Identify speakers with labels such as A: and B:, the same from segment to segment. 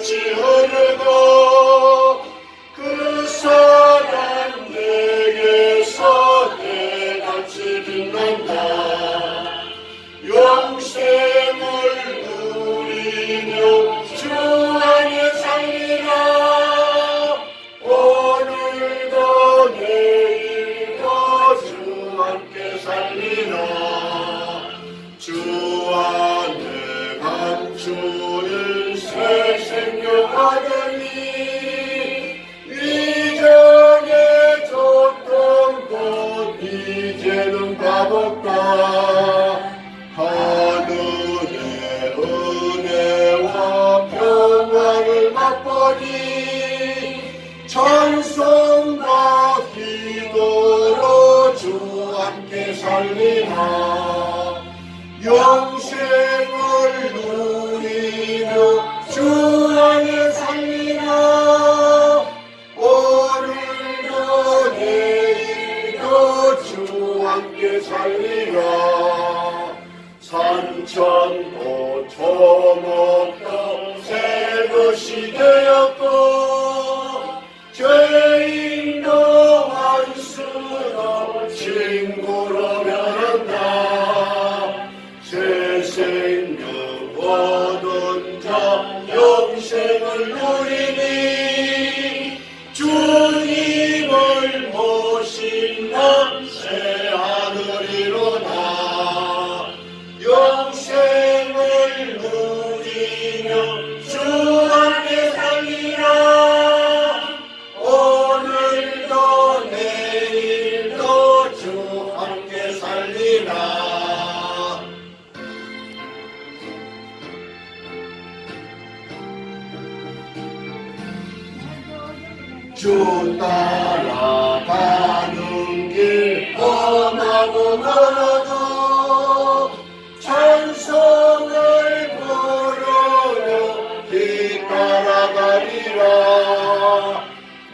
A: ci orgo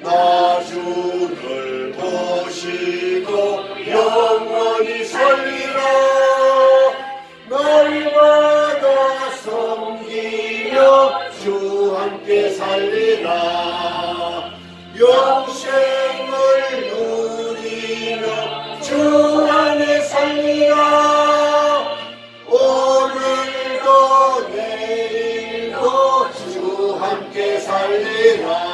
A: 나 주를 모시고 영원히 살리라. 날마다 섬기며 주 함께 살리라. 영생을 누리며 주 안에 살리라. 오늘도 내일도 주 함께 살리라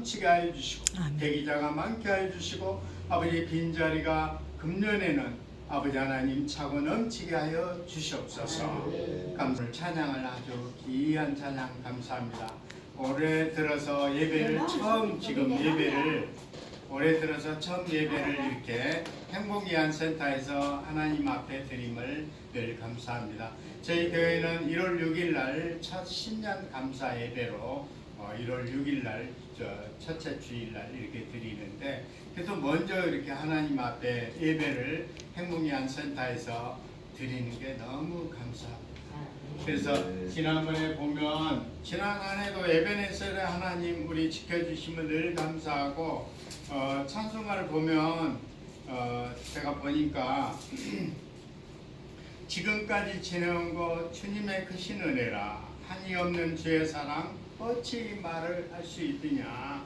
B: 넘치게 하여 주시고 대기자가 많게 하여 주시고 아버지 빈자리가 금년에는 아버지 하나님 차고 넘치게 하여 주시옵소서. 감사를 찬양을 아주 귀한 찬양 감사합니다. 올해 들어서 예배를 처음 지금 예배를 올해 들어서 처음 예배를 이렇게 행복이한 센터에서 하나님 앞에 드림을 늘 감사합니다. 저희 교회는 1월 6일 날 첫 신년 감사 예배로 어, 1월 6일 날저 첫째 주일 날 이렇게 드리는데 그래도 먼저 이렇게 하나님 앞에 예배를 행복이한 센터에서 드리는 게 너무 감사합니다. 그래서 지난번에 보면 지난 한 해도 에베네셀의 하나님 우리 지켜주심을 늘 감사하고 어, 찬송가를 보면 어, 제가 보니까 지금까지 지내온 것 주님의 크신 은혜라 한이 없는 주의 사랑 어찌 말을 할 수 있느냐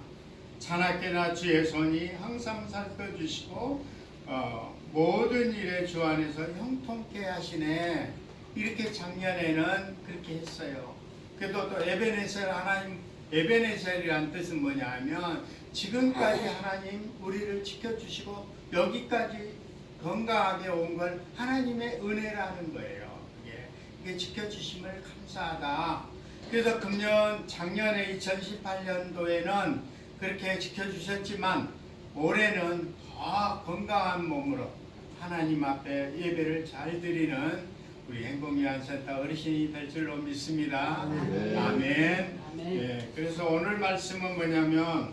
B: 자나깨나 주의 손이 항상 살펴주시고 어, 모든 일에 주 안에서 형통케 하시네 이렇게 작년에는 그렇게 했어요. 그래도 또 에베네셀 하나님 에베네셀이란 뜻은 뭐냐 하면 지금까지 하나님 우리를 지켜주시고 여기까지 건강하게 온 걸 하나님의 은혜라는 거예요. 이게, 이게 지켜주심을 감사하다. 그래서 금년 작년에 2018년도에는 그렇게 지켜주셨지만 올해는 더 건강한 몸으로 하나님 앞에 예배를 잘 드리는 우리 행복미안 센터 어르신이 될 줄로 믿습니다.
A: 아멘.
B: 아멘.
C: 아멘.
B: 예, 그래서 오늘 말씀은 뭐냐면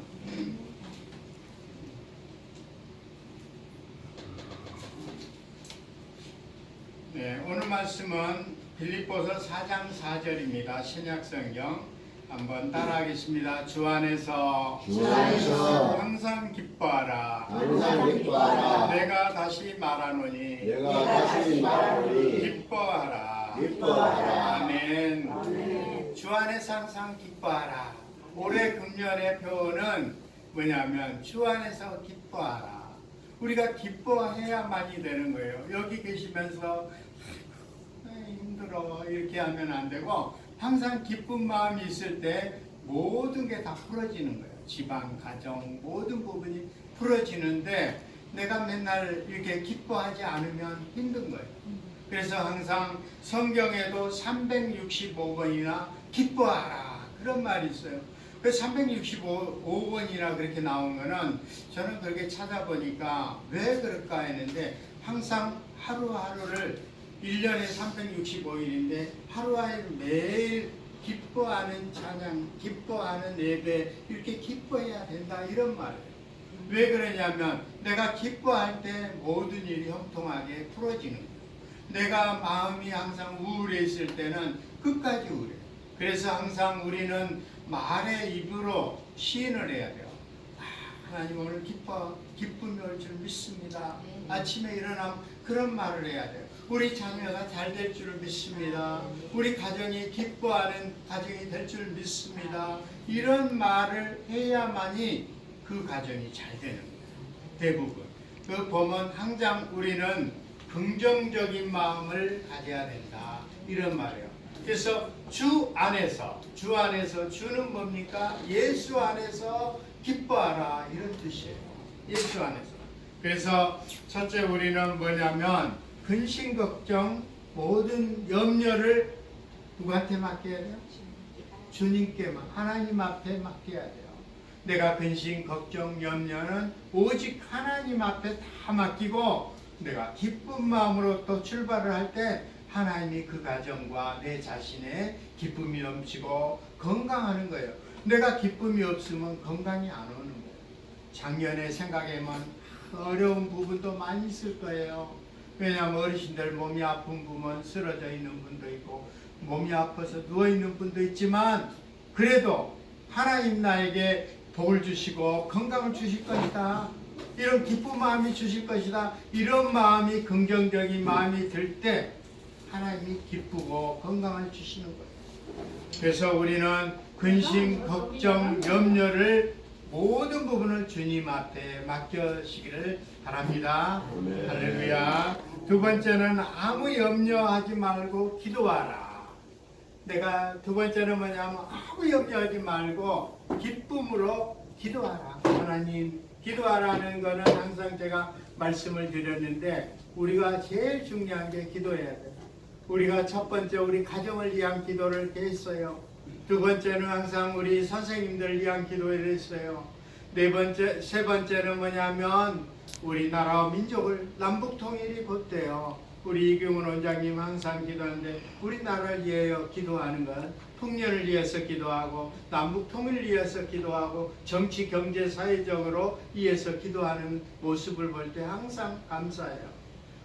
B: 네, 오늘 말씀은 빌립보서 4장 4절입니다. 신약성경 한번 따라하겠습니다. 주 안에서
A: 주 안에서
B: 항상 기뻐하라.
A: 항상 기뻐하라
B: 내가 다시 말하노니
A: 내가 다시 말하노니
B: 기뻐하라.
A: 기뻐하라
B: 아멘.
C: 아멘.
B: 주 안에서 항상 기뻐하라. 올해 금년의 표현은 뭐냐면 주 안에서 기뻐하라. 우리가 기뻐해야만이 되는 거예요. 여기 계시면서 힘들어 이렇게 하면 안 되고 항상 기쁜 마음이 있을 때 모든 게 다 풀어지는 거예요. 집안, 가정 모든 부분이 풀어지는데 내가 맨날 이렇게 기뻐하지 않으면 힘든 거예요. 그래서 항상 성경에도 365번이나 기뻐하라 그런 말이 있어요. 그 365번이나 그렇게 나온 거는 저는 그렇게 찾아보니까 왜 그럴까 했는데 항상 하루하루를 1년에 365일인데 하루하루 매일 기뻐하는 찬양, 기뻐하는 예배 이렇게 기뻐해야 된다 이런 말이에요. 왜 그러냐면 내가 기뻐할 때 모든 일이 형통하게 풀어지는 거예요. 내가 마음이 항상 우울해 있을 때는 끝까지 우울해. 그래서 항상 우리는 말의 입으로 시인을 해야. 아, 하나님 오늘 기뻐 기쁨이 올 줄 믿습니다. 아침에 일어나면 그런 말을 해야 돼요. 우리 자녀가 잘 될줄 믿습니다. 우리 가정이 기뻐하는 가정이 될 줄 믿습니다. 이런 말을 해야만이 그 가정이 잘 되는 거예요. 대부분. 그 보면 항상 우리는 긍정적인 마음을 가져야 된다. 이런 말이에요. 그래서 주 안에서, 주 안에서 주는 뭡니까? 예수 안에서 기뻐하라. 이런 뜻이에요. 예수 안에서. 그래서 첫째 우리는 뭐냐면 근심 걱정 모든 염려를 누구한테 맡겨야 돼요? 주님께만 하나님 앞에 맡겨야 돼요. 내가 근심 걱정 염려는 오직 하나님 앞에 다 맡기고 내가 기쁜 마음으로 또 출발을 할 때 하나님이 그 가정과 내 자신의 기쁨이 넘치고 건강하는 거예요. 내가 기쁨이 없으면 건강이 안 오는 거예요. 작년에 생각해보면 어려운 부분도 많이 있을 거예요. 왜냐하면 어르신들 몸이 아픈 부분 쓰러져 있는 분도 있고 몸이 아파서 누워 있는 분도 있지만 그래도 하나님 나에게 복을 주시고 건강을 주실 것이다. 이런 기쁜 마음이 주실 것이다. 이런 마음이 긍정적인 마음이 들 때 하나님이 기쁘고 건강을 주시는 거예요. 그래서 우리는 근심, 걱정, 염려를 모든 부분을 주님 앞에 맡겨시기를 바랍니다.
A: 아멘.
B: 할렐루야. 두 번째는 아무 염려하지 말고 기도하라. 내가 두 번째는 뭐냐면 아무 염려하지 말고 기쁨으로 기도하라. 하나님, 기도하라는 거는 항상 제가 말씀을 드렸는데 우리가 제일 중요한 게 기도해야 돼요. 우리가 첫 번째 우리 가정을 위한 기도를 했어요. 두 번째는 항상 우리 선생님들 위한 기도를 했어요. 네 번째, 세 번째는 뭐냐면 우리나라와 민족을 남북 통일이 곧돼요. 우리 이경훈 원장님 항상 기도하는데 우리나라를 위하여 기도하는 건 풍년을 위해서 기도하고 남북 통일을 위해서 기도하고 정치 경제 사회적으로 위해서 기도하는 모습을 볼 때 항상 감사해요.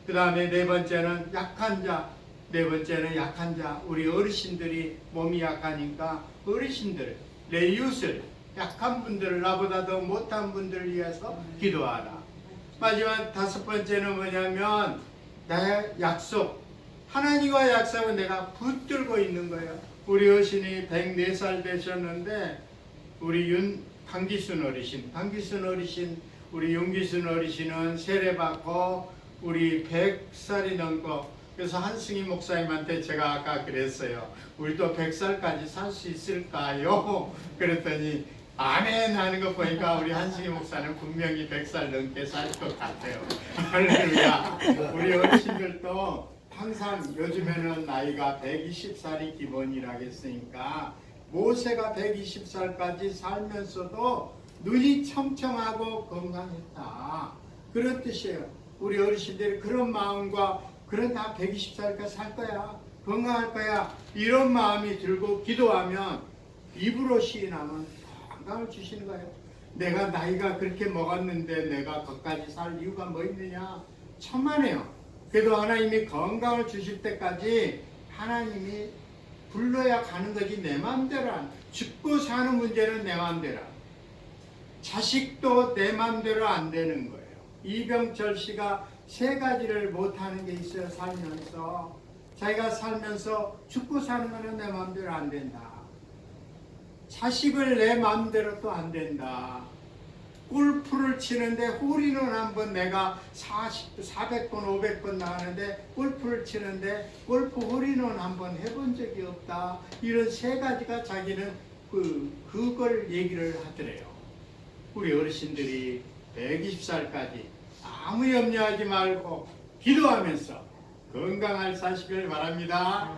B: 그 다음에 네 번째는 약한 자, 네 번째는 약한 자, 우리 어르신들이 몸이 약하니까 어르신들, 내 이웃을, 약한 분들을 나보다 더 못한 분들을 위해서 기도하라. 마지막 다섯 번째는 뭐냐면, 나의 약속, 하나님과 약속은 내가 붙들고 있는 거예요. 우리 어르신이 104살 되셨는데, 우리 윤, 강기순 어르신, 강기순 어르신, 우리 윤기순 어르신은 세례받고, 우리 100살이 넘고, 그래서 한승희 목사님한테 제가 아까 그랬어요. 우리도 100살까지 살 수 있을까요? 그랬더니 아멘 하는 거 보니까 우리 한승희 목사는 분명히 100살 넘게 살 것 같아요. 할렐루야. 우리 어르신들도 항상 요즘에는 나이가 120살이 기본이라고 했으니까 모세가 120살까지 살면서도 눈이 청청하고 건강했다. 그런 뜻이에요. 우리 어르신들이 그런 마음과 그래 나 120살까지 살 거야. 건강할 거야. 이런 마음이 들고 기도하면 입으로 시인하면 건강을 주시는 거예요. 내가 나이가 그렇게 먹었는데 내가 거기까지 살 이유가 뭐 있느냐? 천만에요. 그래도 하나님이 건강을 주실 때까지 하나님이 불러야 가는 거지 내 마음대로 안 죽고 사는 문제는 내 안. 자식도 내 마음대로 안 되는 거예요. 이병철 씨가 세 가지를 못하는 게 있어요 살면서. 자기가 살면서 죽고 사는 거는 내 마음대로 안 된다. 자식을 내 마음대로 또 안 된다. 골프를 치는데 홀인원 한번 내가 40, 400번 500번 나가는데 골프를 치는데 골프 홀인원 한번 해본 적이 없다. 이런 세 가지가 자기는 그, 그걸 얘기를 하더래요. 우리 어르신들이 120살까지 아무 염려하지 말고 기도하면서 건강할 사시길 바랍니다.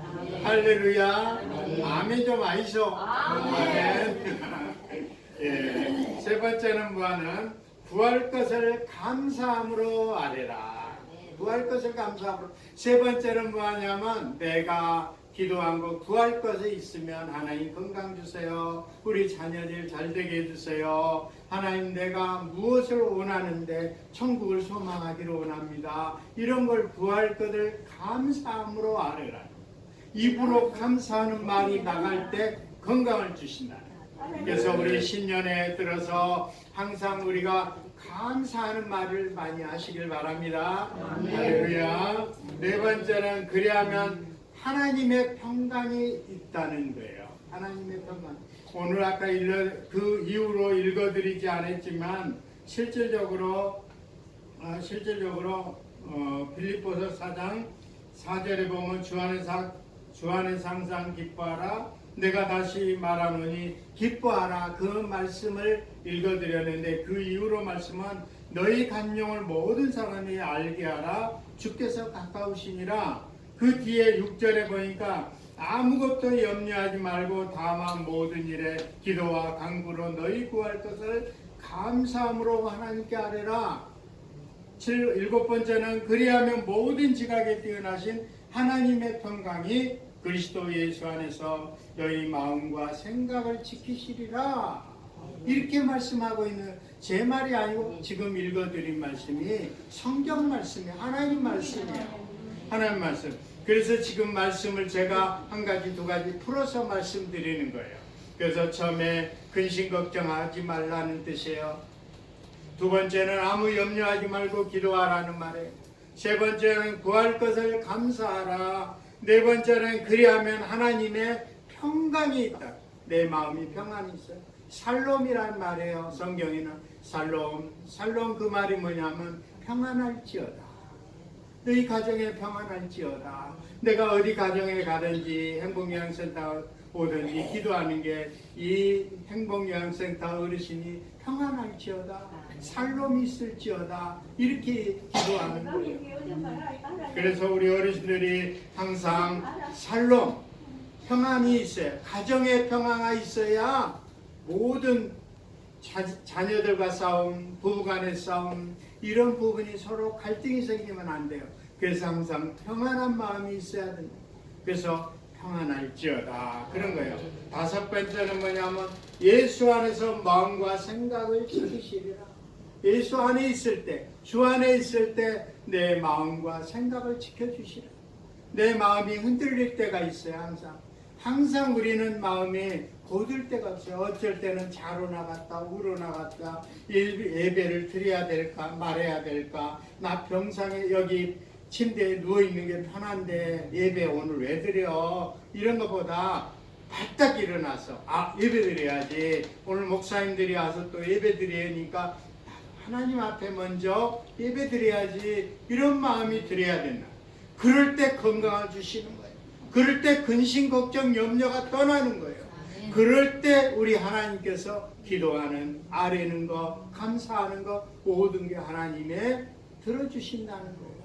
B: 할렐루야. 아멘 좀 아이소. 아멘. 예. 세 번째는 뭐하는 구할 것을 감사함으로 아뢰라. 구할 것을 감사함으로. 세 번째는 뭐하냐면 내가 기도한 거 구할 것에 있으면 하나님 건강 주세요. 우리 자녀들 잘 되게 해주세요. 하나님 내가 무엇을 원하는데 천국을 소망하기를 원합니다. 이런 걸 구할 것을 감사함으로 아뢰라. 입으로 감사하는 말이 나갈 때 건강을 주신다. 그래서 우리 신년에 들어서 항상 우리가 감사하는 말을 많이 하시길 바랍니다. 할렐루야. 네 번째는 그리하면 하나님의 평강이 있다는 거예요. 하나님의 평강. 오늘 아까 읽어, 그 이후로 읽어드리지 않았지만 실질적으로 아, 실질적으로 어, 빌립보서 4장 4절에 보면 주 안에서 주 안에서 항상 기뻐하라 내가 다시 말하노니 기뻐하라 그 말씀을 읽어드렸는데 그 이후로 말씀은 너희 간용을 모든 사람이 알게 하라 주께서 가까우시니라 그 뒤에 6절에 보니까 아무것도 염려하지 말고 다만 모든 일에 기도와 간구로 너희 구할 것을 감사함으로 하나님께 아뢰라. 칠, 일곱 번째는 그리하면 모든 지각에 뛰어나신 하나님의 평강이 그리스도 예수 안에서 너희 마음과 생각을 지키시리라. 이렇게 말씀하고 있는 제 말이 아니고 지금 읽어드린 말씀이 성경 말씀이 하나님 말씀이에요 하나님 말씀 그래서 지금 말씀을 제가 한 가지 두 가지 풀어서 말씀드리는 거예요 그래서 처음에 근심 걱정하지 말라는 뜻이에요 두 번째는 아무 염려하지 말고 기도하라는 말이에요. 세 번째는 구할 것을 감사하라. 네 번째는 그리하면 하나님의 평강이 있다. 내 마음이 평안이 있어요. 살롬이란 말이에요. 성경에는 살롬. 살롬 그 말이 뭐냐면 평안할지어다. 너희 가정에 평안할지어다. 내가 어디 가정에 가든지 행복요양센터 오든지 기도하는 게 이 행복요양센터 어르신이 평안할지어다. 살롬이 있을지어다. 이렇게 기도하는 거예요. 그래서 우리 어르신들이 항상 살롬, 평안이 있어요. 가정에 평화가 있어야 모든 자, 자녀들과 싸움, 부부간의 싸움 이런 부분이 서로 갈등이 생기면 안 돼요. 그래서 항상 평안한 마음이 있어야 된다. 그래서 평안할지어다 그런 거예요. 다섯 번째는 뭐냐면 예수 안에서 마음과 생각을 지키시리라. 예수 안에 있을 때, 주 안에 있을 때 내 마음과 생각을 지켜주시라. 내 마음이 흔들릴 때가 있어요, 항상. 항상 우리는 마음이 고들 때가 없어요. 어쩔 때는 자로 나갔다, 우로 나갔다, 예- 예배를 드려야 될까, 말해야 될까, 나 병상에 여기 침대에 누워있는 게 편한데 예배 오늘 왜 드려? 이런 것보다 바짝 일어나서 아 예배 드려야지 오늘 목사님들이 와서 또 예배 드리니까 하나님 앞에 먼저 예배 드려야지 이런 마음이 들어야 된다. 그럴 때 건강을 주시는 거예요. 그럴 때 근심 걱정 염려가 떠나는 거예요. 그럴 때 우리 하나님께서 기도하는 아뢰는 거 감사하는 거 모든 게 하나님의 들어주신다는 거예요.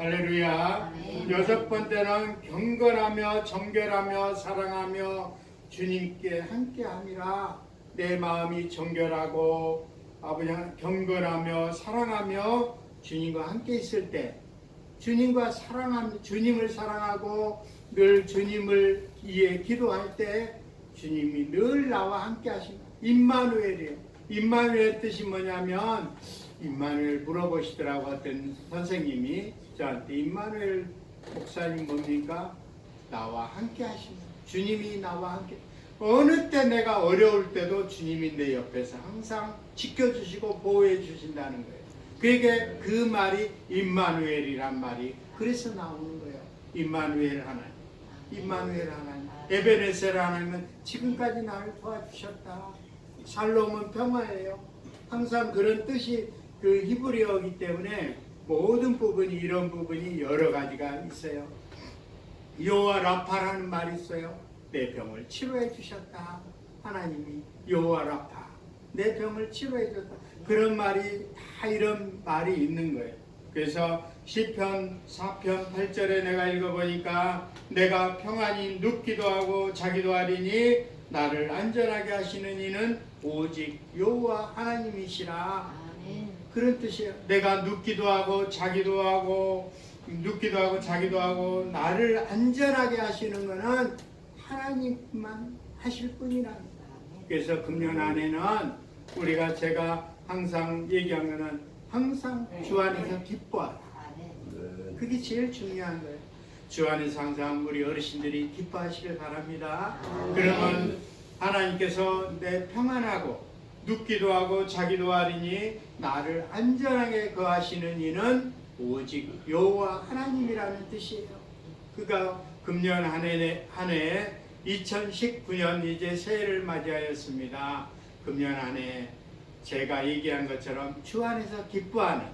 B: 할렐루야. 여섯 번째는 경건하며 정결하며 사랑하며 주님께 함께함이라 내 마음이 정결하고 아버지 경건하며 사랑하며 주님과 함께 있을 때 주님과 사랑함 주님을 사랑하고 늘 주님을 위해 기도할 때 주님이 늘 나와 함께 하신다. 임마누엘이에요. 임마누엘 뜻이 뭐냐면 임마누엘 물어보시더라고 어떤 선생님이 저한테 임마누엘 목사님 뭡니까? 나와 함께 하신다. 주님이 나와 함께 어느 때 내가 어려울 때도 주님이 내 옆에서 항상 지켜주시고 보호해 주신다는 거예요. 그게 그 말이 임마누엘이란 말이 그래서 나오는 거예요. 임마누엘 하나님. 임마누엘 하나님. 에베네셀 하나님은 지금까지 나를 도와주셨다. 살롬은 평화예요. 항상 그런 뜻이 그 히브리어이기 때문에 모든 부분이 이런 부분이 여러 가지가 있어요. 여호와 라파라는 말이 있어요. 내 병을 치료해 주셨다. 하나님이 여호와 라파. 내 병을 치료해 줬다. 그런 말이 다 이런 말이 있는 거예요. 그래서 시편 4편 8절에 내가 읽어보니까 내가 평안히 눕기도 하고 자기도 하리니 나를 안전하게 하시는 이는 오직 여호와 하나님이시라. 그런 뜻이에요. 내가 눕기도 하고 자기도 하고 눕기도 하고 자기도 하고 나를 안전하게 하시는 것은 하나님만 하실 뿐이랍니다. 그래서 금년 안에는 우리가 제가 항상 얘기한 거는 항상 주 안에서 기뻐하라. 그게 제일 중요한 거예요. 주 안에서 항상 우리 어르신들이 기뻐하시길 바랍니다. 그러면 하나님께서 내 평안하고 눕기도 하고 자기도 하리니 나를 안전하게 거하시는 이는 오직 여호와 하나님이라는 뜻이에요. 그가 금년 한해 한해 2019년 이제 새해를 맞이하였습니다. 금년 한 해 제가 얘기한 것처럼 주 안에서 기뻐하는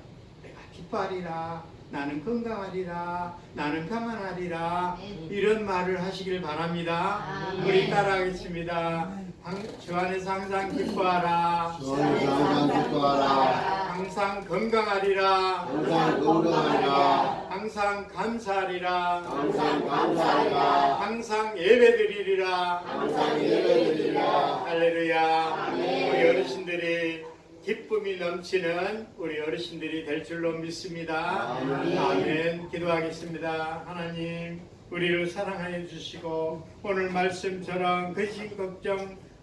B: 내가 기뻐하리라 나는 건강하리라 나는 평안하리라 이런 말을 하시길 바랍니다. 우리 따라하겠습니다. 항- 주 안에서 항상 기뻐하라
A: 주 안에서 항상 기뻐하라.
B: 항상 건강하리라
A: 항상 건강하라.
B: 항상 감사하리라
A: 항상 감사하라.
B: 항상 예배드리리라
A: 항상 예배드리라.
B: 할렐루야. 우리 어르신들이 기쁨이 넘치는 우리 어르신들이 될 줄로 믿습니다.
A: 아멘.
B: 아멘. 기도하겠습니다. 하나님, 우리를 사랑하여 주시고 오늘 말씀처럼 거짓 걱정